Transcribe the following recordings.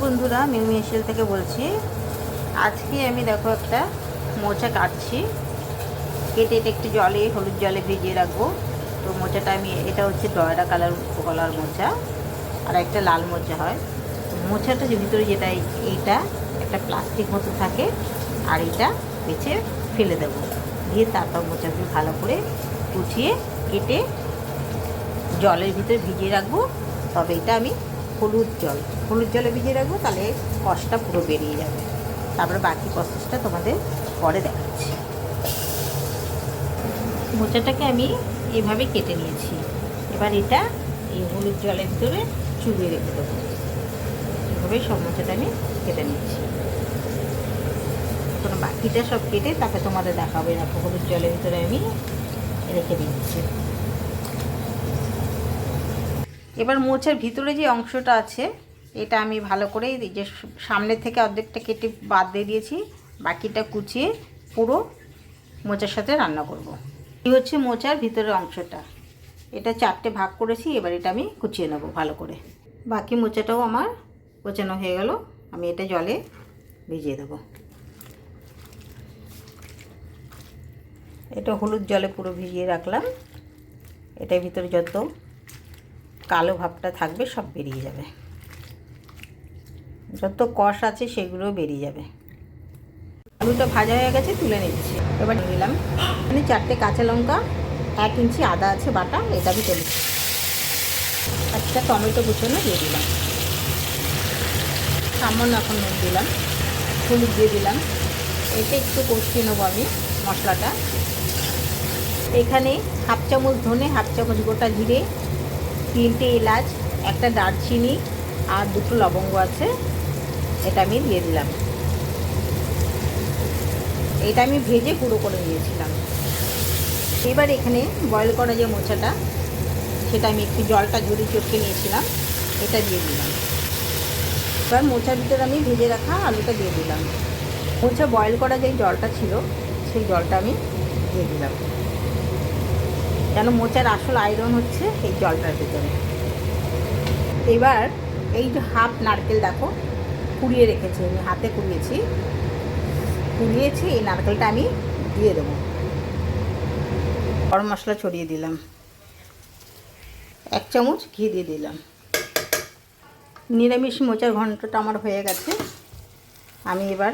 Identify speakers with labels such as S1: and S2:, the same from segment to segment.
S1: বন্ধুরা মিমি থেকে বলছি। আজকে আমি দেখো একটা মোচা কাটছি। কেটে এটা একটু জলে, হলুদ জলে ভিজিয়ে রাখব। তো মোচাটা আমি, এটা হচ্ছে ডয়রা কালার কলার মোচা আর একটা লাল মোচা হয়। তো মোচাটা ভিতরে যেটা এই- এইটা একটা প্লাস্টিক মতো থাকে আর এটা বেছে ফেলে দেবো। দিয়ে তারপর মোচাগুলো ভালো করে কুচিয়ে, কেটে জলের ভিতরে ভিজিয়ে রাখব। তবে এটা আমি হলুদ জল। হলুদ জলে ভিজিয়ে রাখব, তাহলে কষটা পুরো বেরিয়ে যাবে। তারপরে বাকি প্রসেসটা তোমাদের পরে দেখাচ্ছি। মোচাটাকে আমি এভাবে কেটে নিয়েছি। এবার এটা এই হলুদ জলের ভিতরে চুবিয়ে রেখে দেবো। এভাবে সব মোচাটা আমি কেটে নিয়েছি এখন বাকিটা সব কেটে তাকে তোমাদের দেখাবো। দেখো হলুদ জলের ভিতরে আমি রেখে দিচ্ছি। এবার মোচার ভিতরে যে অংশটা আছে, এটা আমি ভালো করে যে সামনে থেকে অর্ধেকটা কেটে বাদ দিয়ে দিয়েছি, বাকিটা কুচিয়ে পুরো মোচার সাথে রান্না করব। এই হচ্ছে মোচার ভিতরের অংশটা। এটা চারটে ভাগ করেছি, এবার এটা আমি কুচিয়ে নেব ভালো করে। বাকি মোচাটাও আমার কোচানো হয়ে গেল, আমি এটা জলে ভিজিয়ে দেবো। এটা হলুদ জলে পুরো ভিজিয়ে রাখলাম। এটার ভিতরে যত কালো ভাবটা থাকবে, সব বেরিয়ে যাবে। যত কষ আছে, সেগুলো বেরিয়ে যাবে। আলুটা ভাজা হয়ে গেছে, তুলে নিচ্ছি। এবার নিলাম। এখানে চারটে কাঁচা লঙ্কা, এক ইঞ্চি আদা আছে বাটা, এটা আমি তুলে একটা টমেটো কুচনো দিয়ে দিলাম। সামান্য এখন নুন দিলাম। হলুদ দিয়ে দিলাম। এটা একটু কষিয়ে নেব আমি মশলাটা। এখানে হাফ চামচ ধনে, হাফ চামচ গোটা জিরে তিনটে এলাচ, একটা দারচিনি আর দুটো লবঙ্গ আছে। এটা আমি দিয়ে দিলাম। এটা আমি ভেজে গুঁড়ো করে নিয়েছিলাম। এবার এখানে বয়েল করা যে মোচাটা, সেটা আমি একটু জলটা ঝরিয়ে চটকে নিয়েছিলাম, এটা দিয়ে দিলাম। এবার মোচার ভিতরে আমি ভেজে রাখা আলুটা দিয়ে দিলাম। মোচা বয়েল করা যে জলটা ছিল, সেই জলটা আমি দিয়ে দিলাম। যেন মোচার আসল আয়রন হচ্ছে এই জলটার ভিতরে। এবার এই যে হাফ নারকেল দেখো, কুড়িয়ে রেখেছি আমি, হাতে কুড়িয়েছি। কুড়িয়েছি, এই নারকেলটা আমি দিয়ে দেবো। গরম মশলা ছড়িয়ে দিলাম। এক চামচ ঘি দিয়ে দিলাম। নিরামিষ মোচার ঘন্টটা আমার হয়ে গেছে। আমি এবার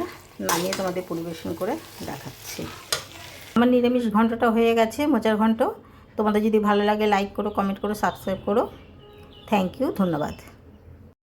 S1: নামিয়ে তোমাদের পরিবেশন করে দেখাচ্ছি। আমার নিরামিষ ঘন্টটা হয়ে গেছে, মোচার ঘন্ট। তোমাদের যদি ভালো লাগে লাইক করো কমেন্ট করো সাবস্ক্রাইব করো। থ্যাংক ইউ ধন্যবাদ।